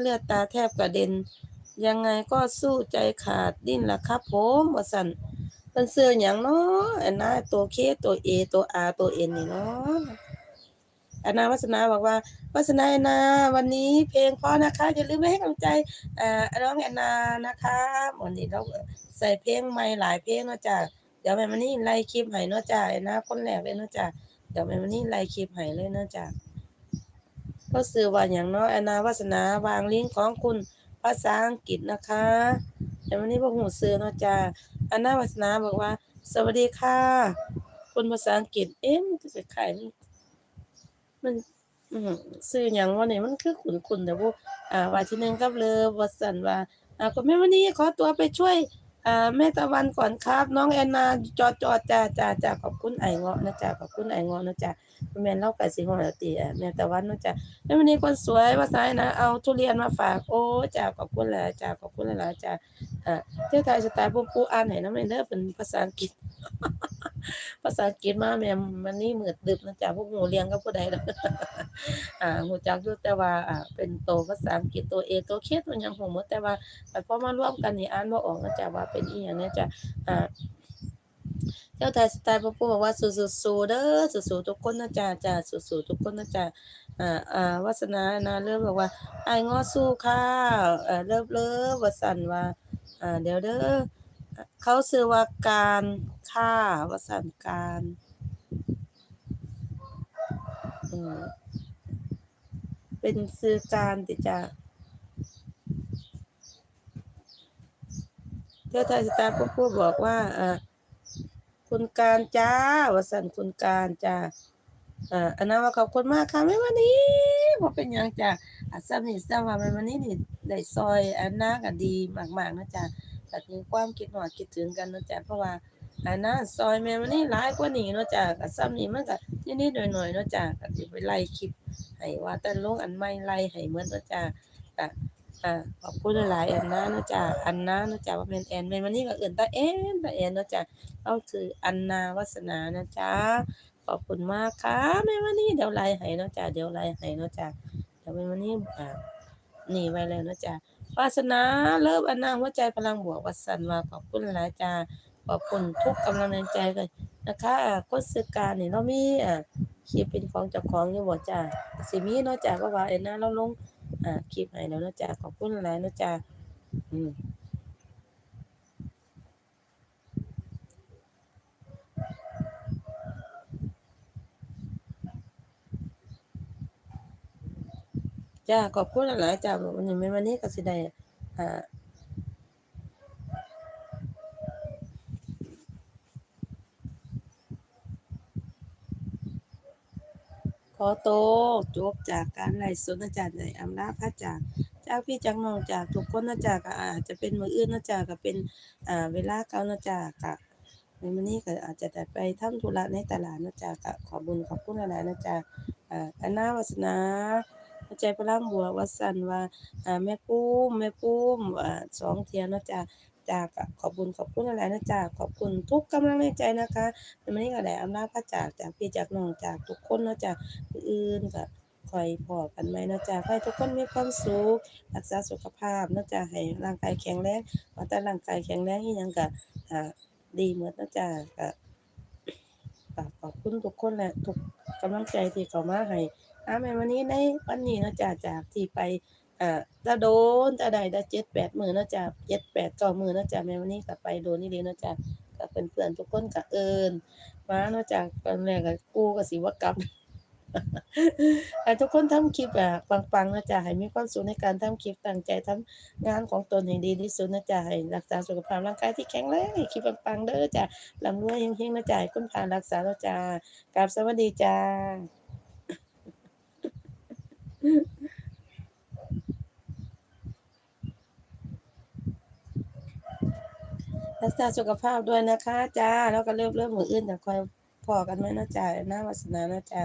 เลือดตาแทบกระเด็น ยังไงก็สู้ใจขาดดิ้นล่ะครับผมว่าซั่นเพิ่นซื้อหยังเนาะอันน่ะตัวเคตัวเอตัวอาตัวเอ็นนี่เนาะอันนาวัฒนาบอกว่าวัฒนาแอนนาวันนี้เพลงเพราะนะคะอย่าลืมไปให้กำลังใจเอ่อน้องแอนนานะคะวันนี้เราใส่เพลงใหม่หลายเพลงเนาะจ้ะเดี๋ยวแม่มานี่ไล่คลิปให้เนาะจ้ะแอนนาคนแรกเลยเนาะจ้ะเดี๋ยวแม่มานี่ไล่คลิปให้เลยเนาะจ้ะ ก็สื่อว่าอย่างน้อยอนาวัสนาวางลิงก์ของคุณภาษาอังกฤษนะคะแต่วันนี้พวกหูซื้อเนาะจ้าอนาวัสนาบอกว่า สวัสดีค่ะ คุณภาษาอังกฤษ เอ๊ะมันจะขายมันซื้ออย่างว่าเนี่ยมันคือขุนขุนแต่พวกอ่าว่าที่หนึ่งกับเลยวัสันว่าอ่าก็แม่วันนี้ขอตัวไปช่วย อ่าแม่ตะวันก่อนครับ น้องแอนนาจอจอจ่าจ่าจ่าขอบคุณไอเงาะนะจ่าขอบคุณไอเงาะนะจ่าแม่เล่าไก่สีหัวตีอะแม่ตะวันนะจ่าแล้ววันนี้คนสวยว่าสายนะเอาทุเรียนมาฝากโอ้จ่าขอบคุณหลายจ่าขอบคุณหลายจ่าอ่าเที่ยวไทยสไตล์ปูปูอ่านไหนน้ำเด้อเป็นภาษาอังกฤษ ภาษาอังกฤษมาแม่มันนี่มืดดึบนะจ้าพวกหูเรียงกับผู้ใดล่ะอ่าหูจักอยู่แต่ว่าอ่า เป็นโตภาษาอังกฤษตัวเอตัวเคตัวยังหูหมดแต่ว่าแต่พอมารวมกันนี่อ่านบ่ออกนะจ๊ะว่าเป็นอีหยังเนี่ยจ้ะอ่าเจ้าไทยสไตล์พ่อปู่บอกว่าสู้ๆเด้อสู้ๆทุกคนนะจ๊ะจ้ะสู้ๆทุกคนนะจ๊ะอ่าอ่าวาสนานะเริ่มบอกว่าไอ้ง้อสู้ค่ะเอ่อเลิฟเลิฟว่าสันว่าอ่าเดี๋ยวเด้อ เขาชื่อว่าการค่าวสันการอืมเป็นซื้อการติจะเที่ยวไทยสตาร์พูดบอกว่าเออคุณการจ้าวสันคุณการจ้าเอ่ออันนั้นว่าขอบคุณมากค่ะแม่วันนี้บ่เป็นยังจ้ะอาซ้ำนี่ซ้ำว่าแม่วันนี้นี่ได้ซอยอันน่าก็ดีมากๆนะจ๊ะ ก็ถึงความคิดฮอดคิดถึงกันเนาะจ๊ะเพราะว่าอันน่าซอยแม่วันนี้หลายกว่านี้เนาะจ้ะก็ซ้ำนี่มันก็นิดๆหน่อยๆเนาะจ้ะก็สิไปไล่คลิปให้ว่าแต่ลงอันใหม่ไล่ให้เหมือนเนาะจ้ะก็อ่าขอบคุณหลายอันนะเนาะจ้ะอันนะเนาะจ้ะว่าเป็นแอนแม่นวันนี้ก็เอื่นตาแอนตาแอนเนาะจ้ะเอาคืออันนาวัฒนานะจ๊ะขอบคุณมากค่ะแม่วันนี้เดี๋ยวไลน์ให้เนาะจ้ะเดี๋ยวไลน์ให้เนาะจ้ะเดี๋ยวแม่วันนี้อ่านี่ไว้แล้วเนาะจ้ะ วาสนาเลิฟอันนาหัวใจพลังบวกวัสันว่าขอบคุณหลายจ้าขอบคุณทุกกำลังใจเลยนะคะอ่าคสื่อการนี่เรามีอ่าคลิปเป็นของเจ้าของอยู่บ่จ้าสิมีเนาะจ้าเพราะว่าเอนนาเราลงอ่าคลิปให้แล้วนะจ้าขอบคุณหลายนะจ้าอืม จ้าขอบคุณหลายๆจ้าวันนี้แม่วันนี้ก็สิได้อ่าขอโตจบจากการไลฟ์สดนะจ๊ะในอำลาจพระจากจากพี่จากน้องจากทุกคนนะจ๊ะก็อาจจะเป็นมืออื่นนะจ๊ะก็เป็นอ่าเวลาเก่านะจ๊ะก็ในวันนี้ก็อาจจะได้ไปทำธุระในตลาดนะจ๊ะก็ขอบุญขอบคุณหลายๆนะจ๊ะอ่าอนนาวาสนา หัวใจพลังบวกวัดสันว่าแม่ปุ้มแม่ปุ้มสองเทียนนะจ๊ะจ้ากขอบคุญขอบคุณหลายๆนะจ๊ะขอบคุณทุกกำลังใจนะคะในวันนี้ก็ได้อำลาพระจากจากพี่จากน้องจากทุกคนนาะจ้ะอื่นก็คอยพอกันไหมนาะจ้ะให้ทุกคนมีความสุขรักษาสุขภาพนาะจ้ะให้ร่างกายแข็งแรงว่าแต่ร่างกายแข็งแรงอีหยังก็ดีเหมดเนาะจ้ะก็ ก็ขอบคุณทุกคนแหละทุกกำลังใจที่เขามาให้อาแม่วันนี้ในวันนี้เนาะจ๊ะจากที่ไปอ่าจะโดนจะได้ได้เจ็ดแปดหมื่นเนาะจ๊ะเจ็ดแปดจอมือนเนาะจ๊ะแม่วันนี้กับไปโดนนี่เลยเนาะจ๊ะกับเพื่อนๆทุกคนกับเอิญมาเนาะจากตอนแรกก็กูกับสิว่ากับ ทุกคนทำคลิปอะปังๆนะจ๊ะให้มีความสุขในการทำคลิปตั้งใจทำงานของตนให้ดีที่สุดนะจ๊ะให้รักษาสุขภาพร่างกายที่แข็งแรงคลิปปังๆเด้อจ้ะร่ำรวยเฮงๆนะจ๊ะคุณพารักษาแล้วจ้ะกราบสวัสดีจ้า รักษาสุขภาพด้วยนะคะจ้าแล้วก็เริ่มเริ่มมืออื่นจะคอยพอกันไหมนะจ๊ะหน้าวาสนานะจ๊ะ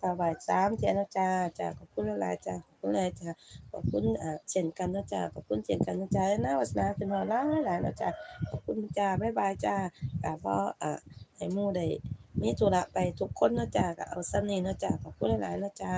ก็บ่ายสามเทียนะจ๊ะจ้าขอบคุณหลายจ้าขอบคุณหลายจ้าขอบคุณอ่าเช่นกันนะจ๊ะขอบคุณเช่นกันนะจ๊ะหน้าวาสนาเป็นหัวล้านหลายนะจ๊ะขอบคุณจ้าบ๊ายบายจ้ากับ่อ่าให้มู่ได้มีธุระไปทุกคนนะจ๊ะก็เอาซ้ำนี้นะจ๊ะขอบคุณหลายๆนะจ๊ะ